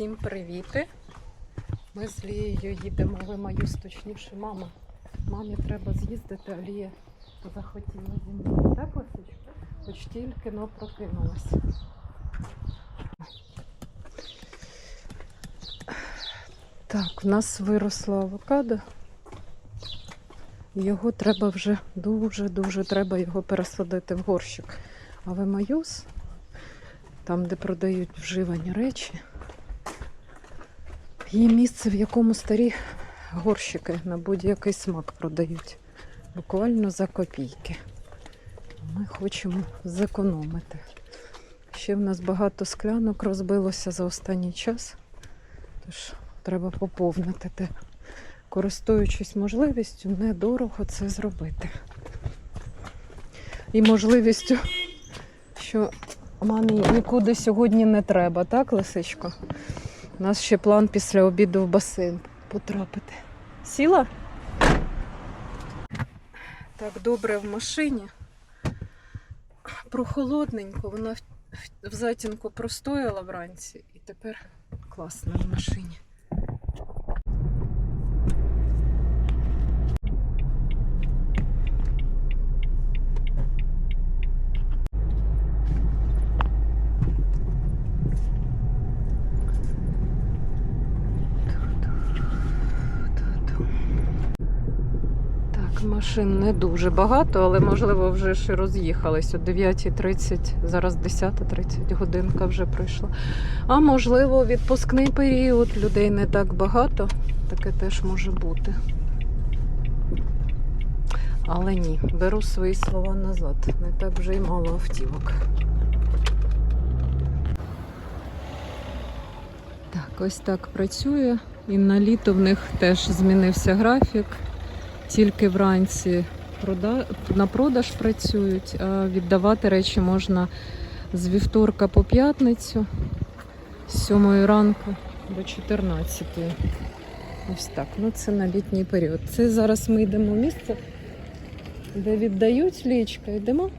Всім привіти! Ми з Лією їдемо в Емаюс, точніше, мама. Мамі треба з'їздити, а Лія захотіла зі мною. Так? Хоч тільки но прокинулася. Так, в нас виросло авокадо. Його треба вже дуже-дуже треба його пересадити в горщик. А в Емаюс, там, де продають вживані речі, є місце, в якому старі горщики на будь-який смак продають. Буквально за копійки. Ми хочемо зекономити. Ще в нас багато склянок розбилося за останній час, тож треба поповнити те. Користуючись можливістю, недорого це зробити. І можливістю, що мамі нікуди сьогодні не треба, так, Лисичко? У нас ще план після обіду в басейн потрапити. Сіла? Так добре в машині. Прохолодненько, вона в, затінку простояла вранці і тепер класно в машині. Так, машин не дуже багато, але можливо вже і роз'їхались. О 9.30, зараз 10.30 годинка вже пройшла. А можливо, відпускний період, людей не так багато. Таке теж може бути. Але ні, беру свої слова назад. Не так вже й мало автівок. Так, ось так працює. І на літо в них теж змінився графік. Тільки вранці на продаж працюють, а віддавати речі можна з вівторка по п'ятницю, з 7 ранку до 14. Ось так. Ну це на літній період. Це зараз ми йдемо в місце, де віддають лічка. Йдемо.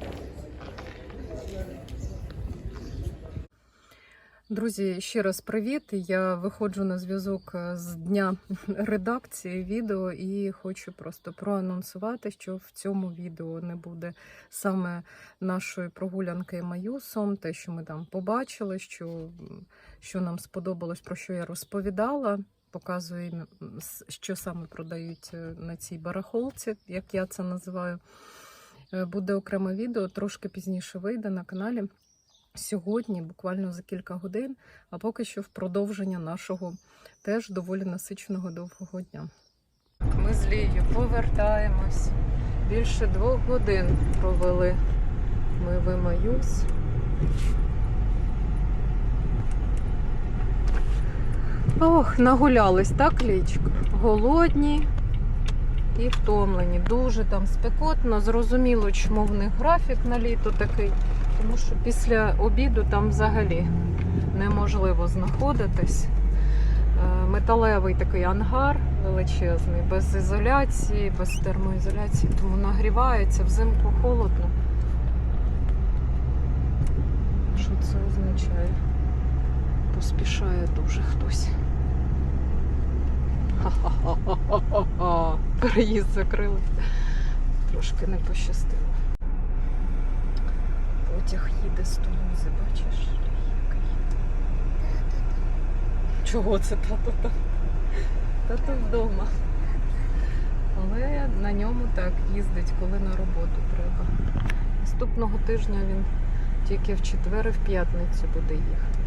Друзі, ще раз привіт. Я виходжу на зв'язок е, з дня редакції відео і хочу просто проанонсувати, що в цьому відео не буде саме нашої прогулянки Маюсом, те, що ми там побачили, що, що нам сподобалось, про що я розповідала. Показую, що саме продають е, на цій барахолці, як я це називаю. Е, Буде окреме відео, трошки пізніше вийде на каналі сьогодні, буквально за кілька годин, а поки що в продовження нашого теж доволі насиченого довгого дня. Ми з Лією повертаємось. Більше двох годин провели ми в Емаюс. Ох, нагулялись, так, Лічка? Голодні і втомлені. Дуже там спекотно. Зрозуміло, чому в них графік на літо такий. Тому що після обіду там взагалі неможливо знаходитись. Е, Металевий такий ангар величезний, без ізоляції, без термоізоляції, тому нагрівається взимку холодно. Що це означає? Поспішає дуже хтось. Ха-ха-ха-ха-ха-ха. Переїзд закрили. Трошки не пощастило. Потяг їде з Тулузи, бачиш? Який. Чого це тато там? Тато вдома. Але на ньому так їздить, коли на роботу треба. Наступного тижня він тільки в четвер і в п'ятницю буде їхати.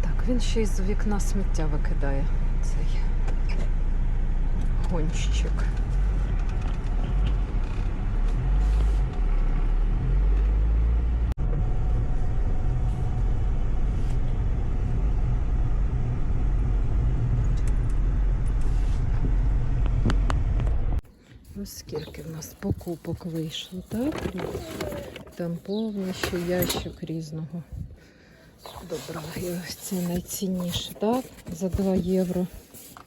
Так, він ще й з вікна сміття викидає цей гонщик. Скільки в нас покупок вийшло, так? Там повний ще ящик різного. Добра. І ось це найцінніше, так? За 2 євро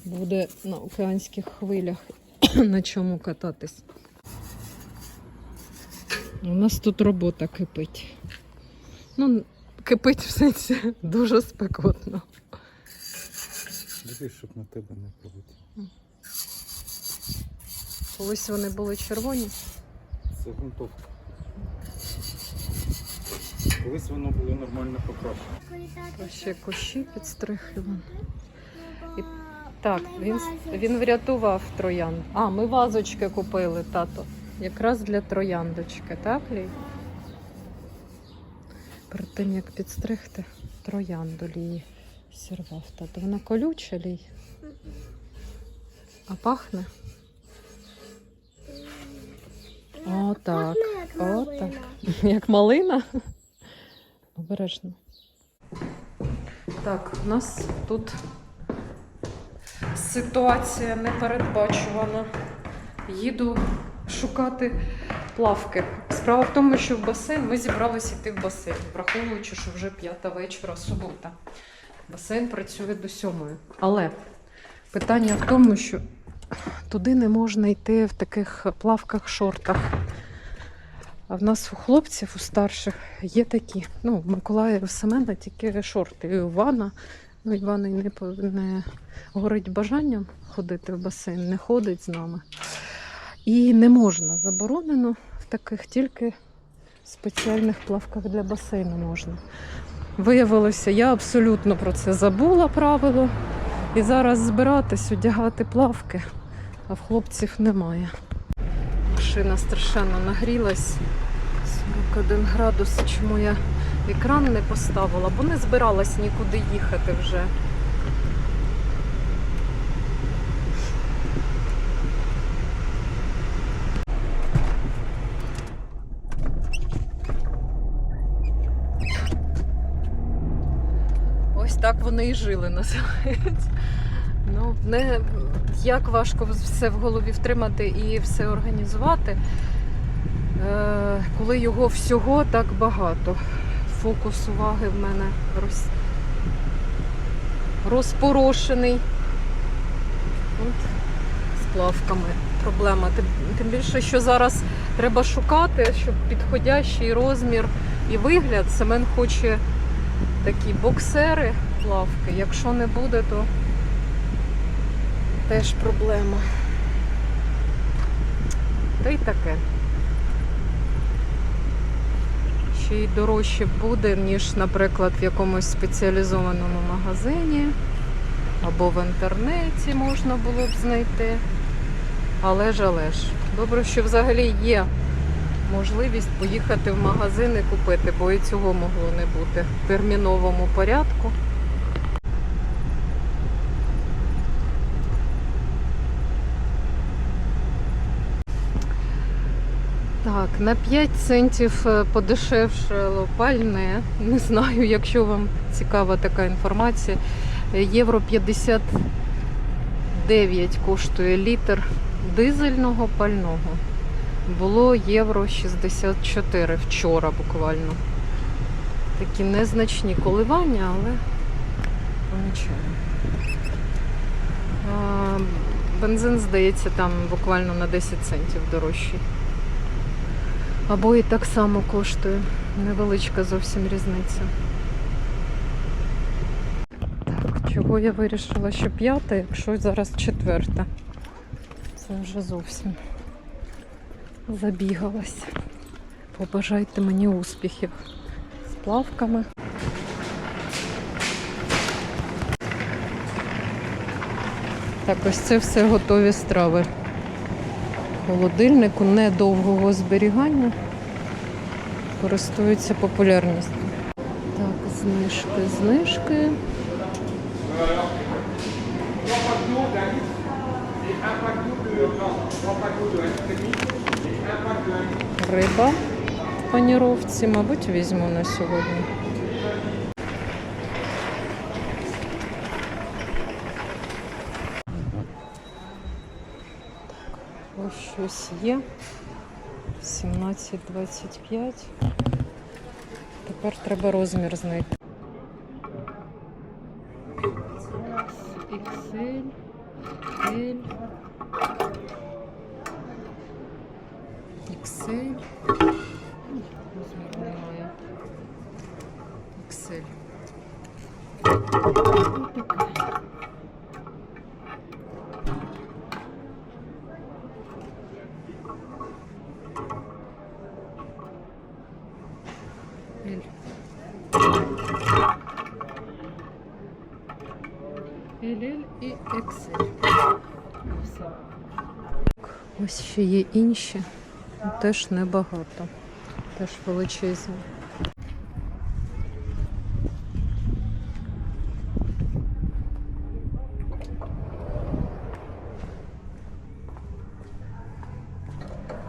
буде на океанських хвилях на чому кататись. У нас тут робота кипить. Ну, кипить в сенсі дуже спекотно. Дивись, щоб на тебе не полетіло. Колись вони були червоні. Це грунтовка. Колись воно було нормально покрашено. Ще кущі підстригли. І- Так, він, він врятував троян. А, ми вазочки купили, тато. Якраз для трояндочки, так, Лій? Перед тим, як підстригти троянду Лії сірвав тато. Вона колюча, Лій. А пахне? О, так. О, так. Як малина? Обережно. Так, у нас тут ситуація непередбачувана. Їду шукати плавки. Справа в тому, що в басейн ми зібралися йти в басейн, враховуючи, що вже п'ята вечора, субота. Басейн працює до сьомої. Але питання в тому, що туди не можна йти в таких плавках-шортах. А в нас у хлопців, у старших, є такі. Ну, в Миколая Семена тільки шорти. І Івана. Ну, Івана не, не горить бажанням ходити в басейн, не ходить з нами. І не можна, заборонено в таких тільки спеціальних плавках для басейну можна. Виявилося, я абсолютно про це забула правило. І зараз збиратись, одягати плавки, а в хлопців немає. Машина страшенно нагрілась. 41 градус. Чому я екран не поставила, бо не збиралась нікуди їхати вже. Ось так вони і жили, називається. Ну, не як важко все в голові втримати і все організувати, е, коли його всього так багато. Фокус уваги в мене роз... розпорошений. От з плавками проблема. Тим, тим більше, що зараз треба шукати, щоб підходящий розмір і вигляд. Семен хоче такі боксери плавки. Якщо не буде, то теж проблема. Та й таке. Ще й дорожче буде, ніж, наприклад, в якомусь спеціалізованому магазині або в інтернеті можна було б знайти. Але ж, але ж. Добре, що взагалі є можливість поїхати в магазин і купити, бо і цього могло не бути в терміновому порядку. Так, на 5 центів е, подешевшало пальне. Не знаю, якщо вам цікава така інформація. Євро 59 коштує літр дизельного пального. Було євро 64 вчора буквально. Такі незначні коливання, але помічаю. Бензин, здається, там буквально на 10 центів дорожчий. Або і так само коштує. Невеличка зовсім різниця. Так, чого я вирішила, що п'ята, якщо зараз четверта. Це вже зовсім забігалась. Побажайте мені успіхів з плавками. Так, ось це все готові страви. Холодильнику недовгого зберігання користуються популярністю. Так, знижки, знижки. Риба в паніровці, мабуть, візьму на сьогодні. Ось щось є. 17,25. Тепер треба розмір знайти. L. LL і XL. Все. Ось ще є інші, теж небагато, теж величезні.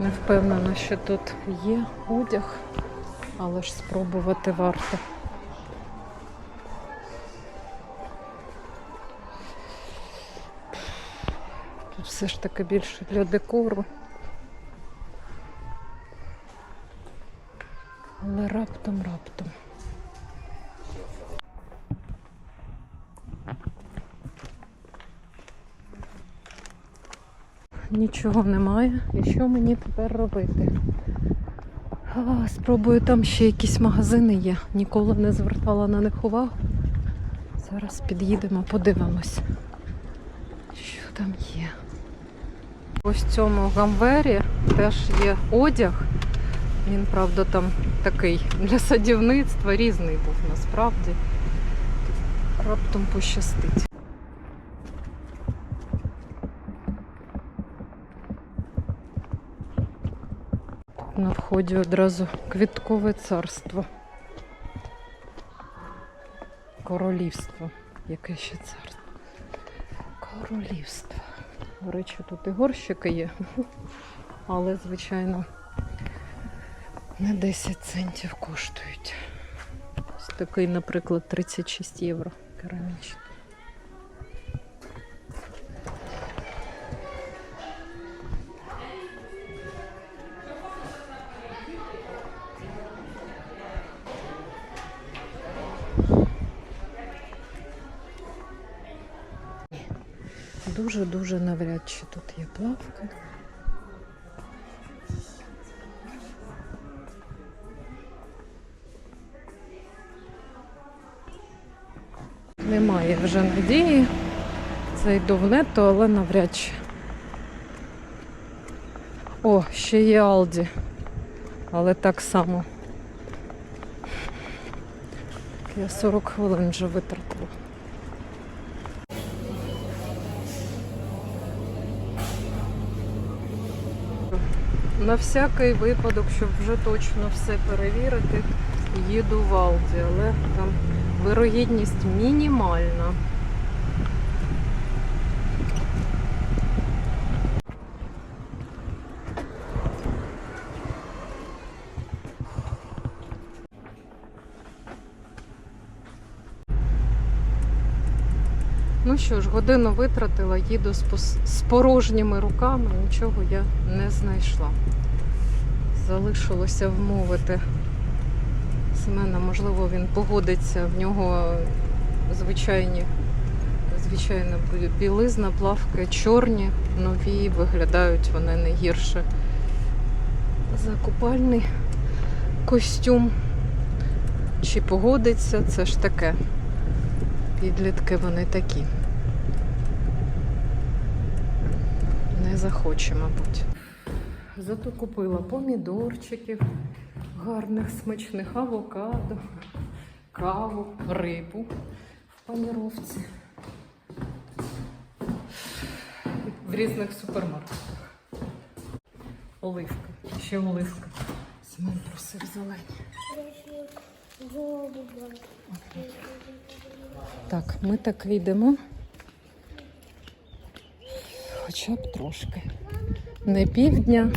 Не впевнена, що тут є одяг, але ж спробувати варто. Тут все ж таки більше для декору. Але раптом, раптом. Нічого немає. І що мені тепер робити? Спробую там ще якісь магазини є. Ніколи не звертала на них увагу. Зараз під'їдемо, подивимось, що там є. Ось в цьому гамвері теж є одяг. Він, правда, там такий для садівництва різний був насправді. Раптом пощастить. На вході одразу квіткове царство. Королівство. Яке ще царство? Королівство. До речі, тут і горщики є. Але, звичайно, не 10 центів коштують. Ось такий, наприклад, 36 євро керамічний. Дуже-дуже навряд чи тут є плавка. Немає вже надії. Зайду в нетто, але навряд чи. О, ще є Алді. Але так само. Я 40 хвилин вже витратила. На всякий випадок, щоб вже точно все перевірити, їду в Алді, але там вирогідність мінімальна. Ну що ж, годину витратила, їду з, порожніми руками, нічого я не знайшла. Залишилося вмовити Семена, можливо, він погодиться, в нього звичайні, звичайна білизна, плавки чорні, нові, виглядають вони не гірше за купальний костюм. Чи погодиться, це ж таке. Підлітки вони такі. Не захоче, мабуть. Зато купила помідорчиків, гарних смачних авокадо, каву, рибу в паніровці. В різних супермаркетах. Оливка. Ще оливка. Семен просив зелені. Так, ми так йдемо. Хоча б трошки. Не півдня,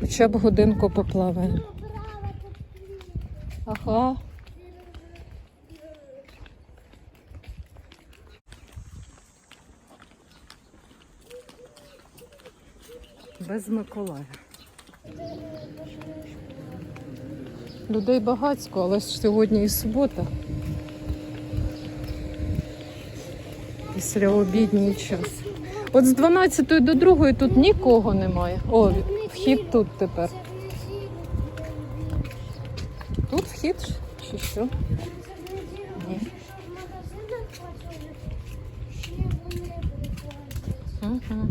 хоча б годинку поплаваємо. Ага. Без Миколая. Людей багатько, але сьогодні і субота. після обідній час. От з 12 до 2 тут нікого немає. О, вхід тут тепер. Тут вхід чи що? Ні. Ага.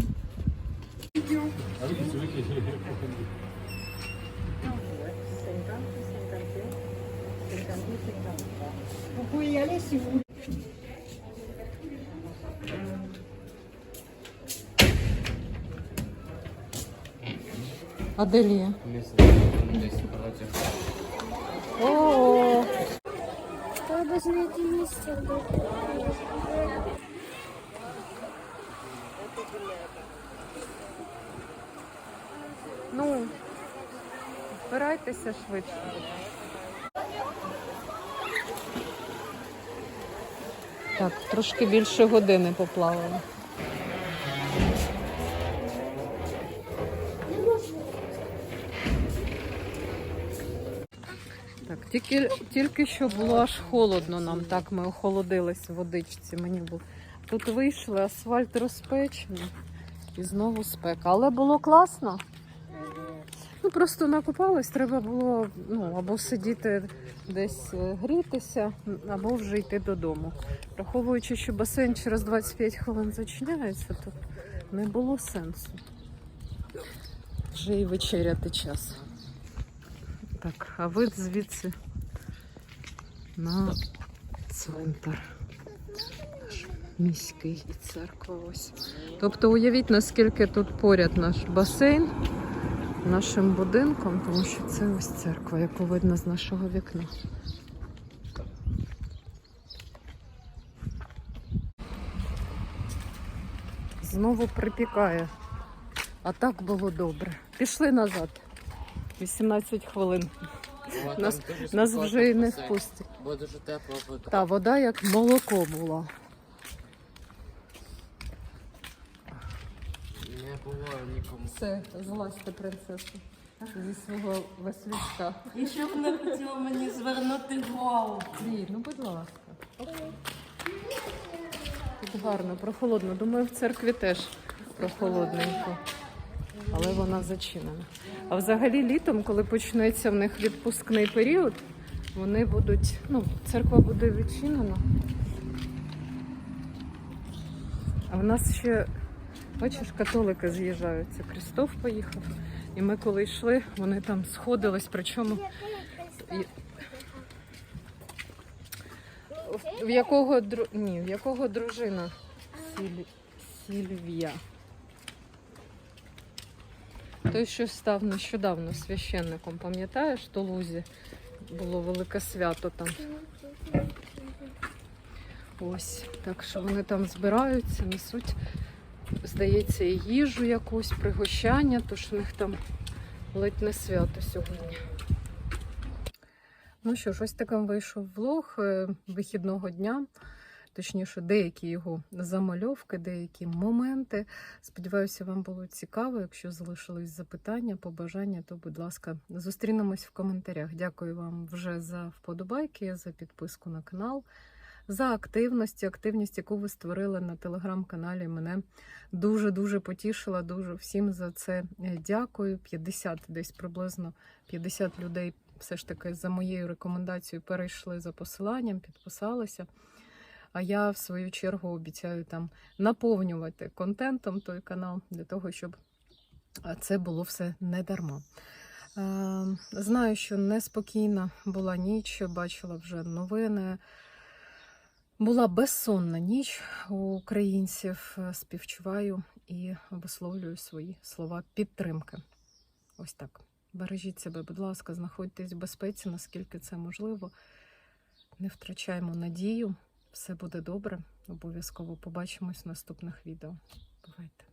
Vous pouvez. А де Лія? О, Треба знайти місце, ну, збирайтеся швидше. Так, трошки більше години поплавали. Тільки, тільки що було аж холодно нам, так ми охолодились в водичці. Мені було. Тут вийшли, асфальт розпечений і знову спека. Але було класно. Ну просто накупались, треба було ну, або сидіти десь е, грітися, або вже йти додому. Враховуючи, що басейн через 25 хвилин зачиняється, то не було сенсу. Вже і вечеряти час. Так, а вид звідси на цвинтар. Наш міський і церква ось. Тобто уявіть, наскільки тут поряд наш басейн нашим будинком, тому що це ось церква, яку видно з нашого вікна. Знову припікає. А так було добре. Пішли назад. 18 хвилин. Нас, нас вже і не впустять. Бо дуже тепло вода. Та вода як молоко була. Не було нікому. Все, злазьте принцесу зі свого веслючка. І щоб не хотіло мені звернути голову. Лі, ну будь ласка. Тут гарно, прохолодно. Думаю, в церкві теж прохолодненько. Але вона зачинена. А взагалі літом, коли почнеться в них відпускний період, вони будуть, ну, церква буде відчинена. А в нас ще, бачиш, католики з'їжджаються. Крістоф поїхав. І ми коли йшли, вони там сходились, причому в якого дру... ні, в якого дружина Сіль... Сільвія. Той, що став нещодавно священником, пам'ятаєш, в Тулузі було велике свято там. Ось, так що вони там збираються, несуть, здається, і їжу якусь, пригощання, тож у них там ледь не свято сьогодні. Ну що ж, ось таким вийшов влог е, вихідного дня. Точніше, деякі його замальовки, деякі моменти. Сподіваюся, вам було цікаво. Якщо залишились запитання, побажання, то, будь ласка, зустрінемось в коментарях. Дякую вам вже за вподобайки, за підписку на канал, за активність, активність, яку ви створили на телеграм-каналі. Мене дуже-дуже потішила. Дуже всім за це е, дякую. 50 десь приблизно 50 людей все ж таки за моєю рекомендацією перейшли за посиланням, підписалися. А я в свою чергу обіцяю там наповнювати контентом той канал для того, щоб це було все не дарма. Знаю, що неспокійна була ніч, бачила вже новини. Була безсонна ніч у українців. Е, Співчуваю і висловлюю свої слова підтримки. Ось так. Бережіть себе, будь ласка, знаходьтесь в безпеці, наскільки це можливо. Не втрачаємо надію. Все буде добре. Обов'язково побачимось в наступних відео. Бувайте!